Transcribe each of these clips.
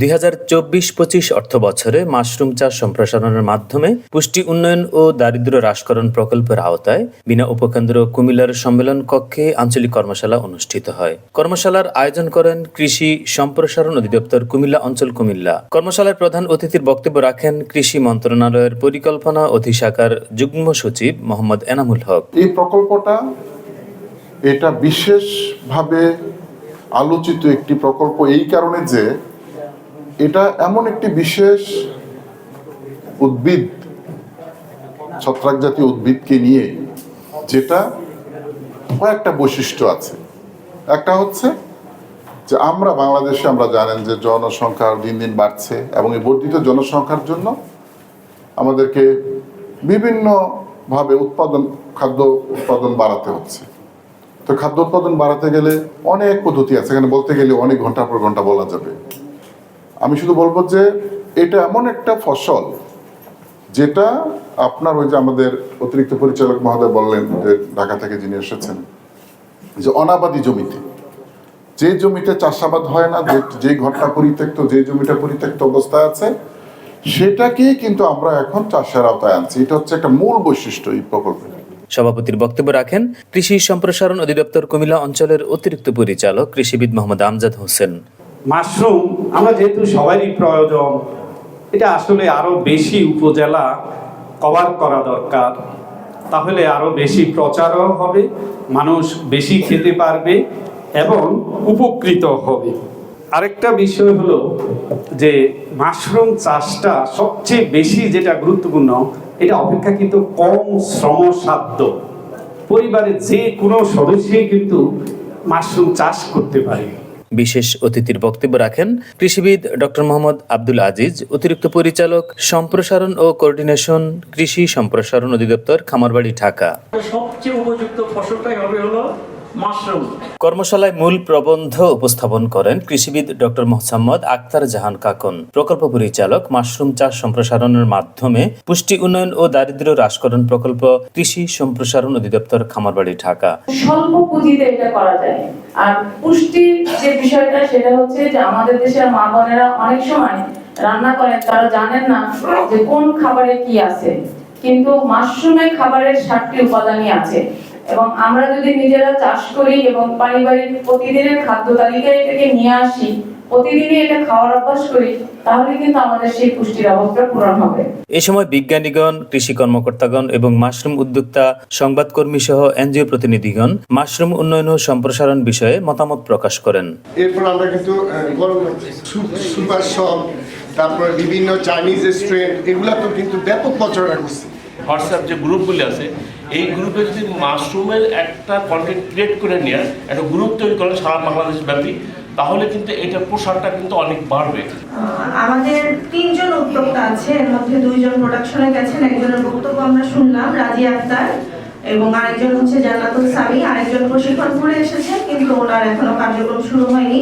দুই হাজার চব্বিশ পঁচিশ অর্থ বছরে মাশরুম চাষ সম্প্রসারণের মাধ্যমে পুষ্টি উন্নয়ন ও দারিদ্র্য হ্রাসকরণ প্রকল্পের আওতায় বিনা উপকেন্দ্র কুমিল্লার সম্মেলন কক্ষে আঞ্চলিক কর্মশালা অনুষ্ঠিত হয়। কর্মশালার আয়োজন করেন কৃষি সম্প্রসারণ অধিদপ্তর কুমিল্লা অঞ্চল কুমিল্লা। কর্মশালায় প্রধান অতিথির বক্তব্য রাখেন কৃষি মন্ত্রণালয়ের পরিকল্পনা অধিশাখার যুগ্ম সচিব মোহাম্মদ এনামুল হক। এই প্রকল্পটা এটা বিশেষভাবে আলোচিত একটি প্রকল্প এই কারণে যে এটা এমন একটি বিশেষ উদ্ভিদ, ছত্রাক জাতীয় উদ্ভিদকে নিয়ে, যেটা কয়েকটা বৈশিষ্ট্য আছে। একটা হচ্ছে যে আমরা বাংলাদেশে, আমরা জানেন যে জনসংখ্যা দিন দিন বাড়ছে এবং এই বর্ধিত জনসংখ্যার জন্য আমাদেরকে বিভিন্নভাবে উৎপাদন, খাদ্য উৎপাদন বাড়াতে হচ্ছে। তো খাদ্য উৎপাদন বাড়াতে গেলে অনেক পদ্ধতি আছে। এখানে বলতে গেলে অনেক ঘণ্টা পর ঘণ্টা বলা যাবে। আমি শুধু বলব যে এটা এমন একটা ফসল যেটা আপনার ওই যে আমাদের অতিরিক্ত পরিচালক মহোদয় বললেন যে ঢাকা থেকে যিনি এসেছেন, যে অনাবাদী জমিতে। যে জমিতে চাষাবাদ হয় না, যে ঘরটা পরিত্যক্ত, যে জমিটা পরিত্যক্ত অবস্থায় আছে, সেটাকেই কিন্তু আমরা এখন চাষের আওতায় আনছি। এটা হচ্ছে একটা মূল বৈশিষ্ট্য এই প্রকল্পের। সভাপতির বক্তব্য রাখেন কৃষি সম্প্রসারণ অধিদপ্তর কুমিল্লা অঞ্চলের অতিরিক্ত পরিচালক কৃষিবিদ মোহাম্মদ আমজাদ হোসেন। মাশরুম, আমরা যেহেতু সবারই প্রয়োজন, এটা আসলে আরও বেশি উপজেলা কভার করা দরকার। তাহলে আরও বেশি প্রচারও হবে, মানুষ বেশি খেতে পারবে এবং উপকৃত হবে। আরেকটা বিষয় হলো যে মাশরুম চাষটা সবচেয়ে বেশি যেটা গুরুত্বপূর্ণ, এটা অপেক্ষাকৃত কম শ্রমসাধ্য। পরিবারের যে কোনো সদস্যই কিন্তু মাশরুম চাষ করতে পারে। বিশেষ অতিথির বক্তব্য রাখেন কৃষিবিদ ডক্টর মোহাম্মদ আব্দুল আজিজ, অতিরিক্ত পরিচালক সম্প্রসারণ ও কোঅর্ডিনেশন কৃষি সম্প্রসারণ অধিদপ্তর খামারবাড়ি ঢাকা। সবচেয়ে উপযুক্ত ফসলটাই হবে হলো মাশরুম। কর্মশালায় মূল প্রবন্ধ উপস্থাপন করেন কৃষিবিদ ডক্টর মোহাম্মদ আক্তার জাহান কাকন। প্রকল্প পরিচালক মাশরুম চাষ সম্প্রসারণের মাধ্যমে পুষ্টি উন্নয়ন ও দারিদ্র্য হ্রাসকরণ প্রকল্প কৃষি সম্প্রসারণ অধিদপ্তর খামারবাড়ি, ঢাকা। স্বল্প পুঁজিতে এটা করা যায়। আর পুষ্টির যে বিষয়টা, সেটা হচ্ছে যে আমাদের দেশের মা বোনেরা অনেক সময় রান্না করেন, তারা জানেন না যে কোন খাবারে কি আছে। কিন্তু মাশরুমে খাবারের ষাটটি উপাদানই আছে। এবং আমরা যদি নিজেরা চাষ করি এবং পারিবারিক প্রতিদিনের খাদ্য তালিকায় এটাকে নিয়ে আসি প্রতিদিনই এটা খাওয়ার অভ্যাস করি তাহলে কিন্তু আমাদের সেই পুষ্টির অভাবটা পূরণ হবে। এ সময় বিজ্ঞানীগণ কৃষি কর্মকর্তাগণ এবং মাশরুম উদ্যোক্তা সংবাদকর্মী সহ এনজিও প্রতিনিধিগণ মাশরুম উন্নয়ন ও সম্প্রসারণ বিষয়ে মতামত প্রকাশ করেন। এরপর আমরা কিন্তু সুপার শপ তারপরে বিভিন্ন চাইনিজ রেস্টুরেন্ট এগুলা তো কিন্তু ব্যাপক প্রচারণা করছে। হোয়াটসঅ্যাপ যে গ্রুপগুলি আছে এই গ্রুপে যদি মাশরুমের একটা কন্টেন্ট ক্রিয়েট করে নিয়ে, একটা গ্রুপ তৈরি করেন সারা বাংলাদেশ ব্যাপী, তাহলে কিন্তু এটা প্রসারটা কিন্তু অনেক বাড়বে। আমাদের তিনজন উদ্যোক্তা আছে, এর মধ্যে দুইজন প্রোডাকশনে গেছেন, একজনের বক্তব্য আমরা শুনলাম, রাজি আক্তার, এবং আরেকজন হচ্ছে জান্নাতুল সামি আরেকজন প্রশিক্ষণ করে এসেছেন কিন্তু ওনার এখনও কার্যক্রম শুরু হয়নি।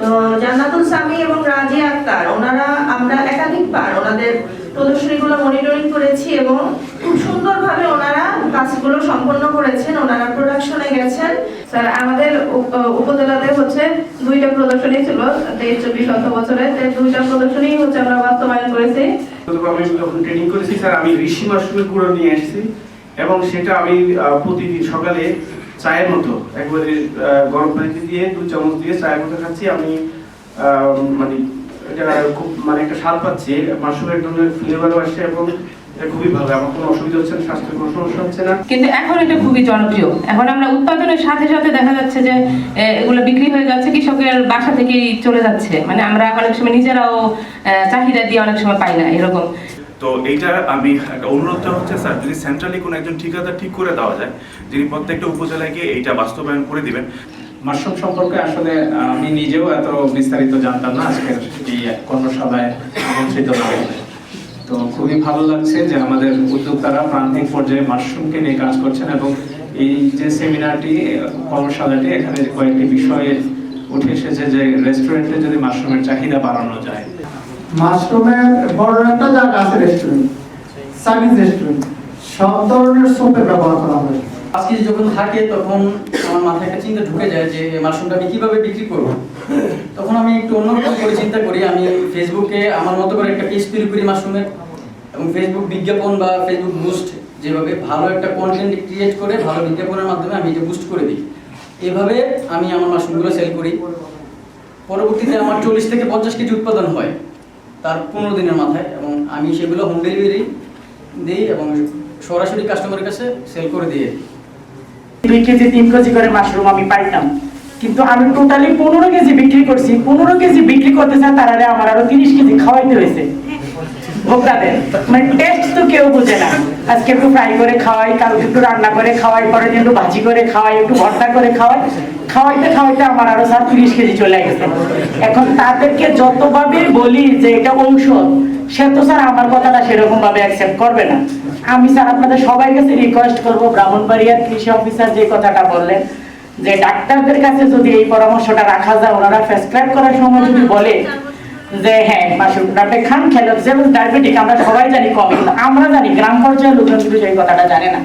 তো জান্নাতুল সামি এবং রাজি আক্তার, ওনারা আমরা একাধিকবার ওনাদের প্রদর্শনীগুলো মনিটরিং করেছি এবং খুব সুন্দরভাবে ওনারা কাজগুলো সম্পন্ন করেছেন। ওনারা প্রোডাকশনে গেছেন। স্যার, আমাদের উপজেলাতে হচ্ছে দুইটা প্রদর্শনী ছিল। তেইশ চব্বিশ অর্থ বছরে। দুইটা প্রদর্শনী হচ্ছে আমরা বাস্তবায়ন করেছি। আমি যখন ট্রেনিং করেছি, স্যার, আমি ঋষি মাশরুমের গুঁড়ো নিয়ে এসেছি এবং সেটা আমি প্রতিদিন সকালে চায়ের মতো একবারে গরম পানিতে দিয়ে দু চামচ দিয়ে চায়ের মতো খাচ্ছি। আমি মানে এটা খুব মানে একটা স্বাদ পাচ্ছি। মাশরুমের ধরনের ফ্লেভারও আসছে এবং এটা খুবই ভালো। আমার কোনো অসুবিধা হচ্ছে না স্বাস্থ্যের কোনো সমস্যা হচ্ছে না। কিন্তু এখন এটা খুবই জনপ্রিয়। এখন আমরা উৎপাদনের সাথে সাথে দেখা যাচ্ছে যে এগুলো বিক্রি হয়ে যাচ্ছে কৃষকের বাসা থেকেই চলে যাচ্ছে। মানে আমরা অনেক সময় নিজেরাও চাহিদা দিয়ে অনেক সময় পাই না এরকম। তো এইটা আমি একটা অনুরোধটা হচ্ছে স্যার যদি সেন্ট্রালি কোনো একজন ঠিকাদার ঠিক করে দেওয়া যায় যিনি প্রত্যেকটা উপজেলায় গিয়ে এইটা বাস্তবায়ন করে দিবেন মাশরুম সম্পর্কে আসলে আমি নিজেও এত বিস্তারিত জানতাম না আজকের এই কর্মশালায় আমন্ত্রিত তো খুবই ভালো লাগছে যে আমাদের উদ্যোক্তারা প্রান্তিক পর্যায়ে মাশরুমকে নিয়ে কাজ করছেন এবং এই যে সেমিনারটি কর্মশালাটি এখানে কয়েকটি বিষয়ে উঠে এসেছে যে রেস্টুরেন্টে যদি মাশরুমের চাহিদা বাড়ানো যায়। মাশরুমের বড় একটা জায়গা আছে রেস্টুরেন্ট চাইনিজ রেস্টুরেন্ট সব ধরনের সোপের ব্যবহার করা হয়। আজকে যখন থাকে তখন আমার মাথায় একটা চিন্তা ঢুকে যায় যে মাশরুমটা আমি কীভাবে বিক্রি করব। তখন আমি একটু অন্যরকম করে চিন্তা করি। আমি ফেসবুকে আমার মতো করে একটা পেজ তৈরি করি মাশরুমের এবং ফেসবুক বিজ্ঞাপন বা ফেসবুক বুস্ট যেভাবে ভালো একটা কন্টেন্ট ক্রিয়েট করে ভালো বিজ্ঞাপনের মাধ্যমে আমি এটা বুস্ট করে দিই। এভাবে আমি আমার মাশরুমগুলো সেল করি। পরবর্তীতে আমার চল্লিশ থেকে পঞ্চাশ কেজি উৎপাদন হয় তার পনেরো দিনের মাথায় এবং আমি সেগুলো হোম ডেলিভারি দিই এবং সরাসরি কাস্টমারের কাছে সেল করে দিয়ে দিই কেজি তিন কেজি করে মাশরুম আমি পাইতাম। কিন্তু আমি টোটালি পনেরো কেজি বিক্রি করছি, পনেরো কেজি বিক্রি করতে চাই তারা আমার আরও তিরিশ কেজি খাওয়াইতে হয়েছে। ভোক্তাদের মানে টেস্ট তো কেউ না। আজকে একটু ফ্রাই করে খাওয়াই একটু রান্না করে খাওয়াই পরে একটু ভাজি করে খাওয়াই, একটু ভর্তা করে খাওয়াই। খাওয়াইতে খাওয়াইতে আমার আরও তিরিশ কেজি চলে গেছে। এখন তাদেরকে যতভাবে বলি যে এটা ঔষধ, সে তো স্যার আমার কথাটা সেরকম ভাবে অ্যাকসেপ্ট করবে না। আমি স্যার আপনাদের সবাই কাছে রিকোয়েস্ট করব, ব্রাহ্মণবাড়িয়ার কৃষি অফিসার যে কথাটা বললেন, যে ডাক্তারদের কাছে যদি এই পরামর্শটা রাখা যায়, ওনারা প্রেসক্রাইব করার সময় যদি বলে যে হ্যাঁ মাশরুমটা আপনি খান খেলে যেমন ডায়াবেটিক আমরা সবাই জানি কমে কিন্তু আমরা জানি গ্রাম পর্যায়ের লোকজন কিন্তু সেই কথাটা জানে না।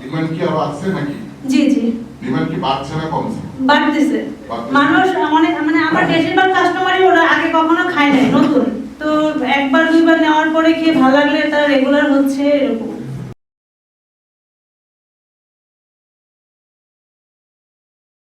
ডিমান্ড কি আরও আছে নাকি? জি জি। ডিমান্ড কি বাড়ছে না কমছে? বাড়তেছে। বাড়তেছে। মানুষ অনেক মানে আমার বেশিরভাগ কাস্টমারই ওরা আগে কখনো খায় নাই নতুন। তো একবার দুইবার নেওয়ার পরে খেয়ে ভালো লাগলে তারা রেগুলার হচ্ছে এরকম।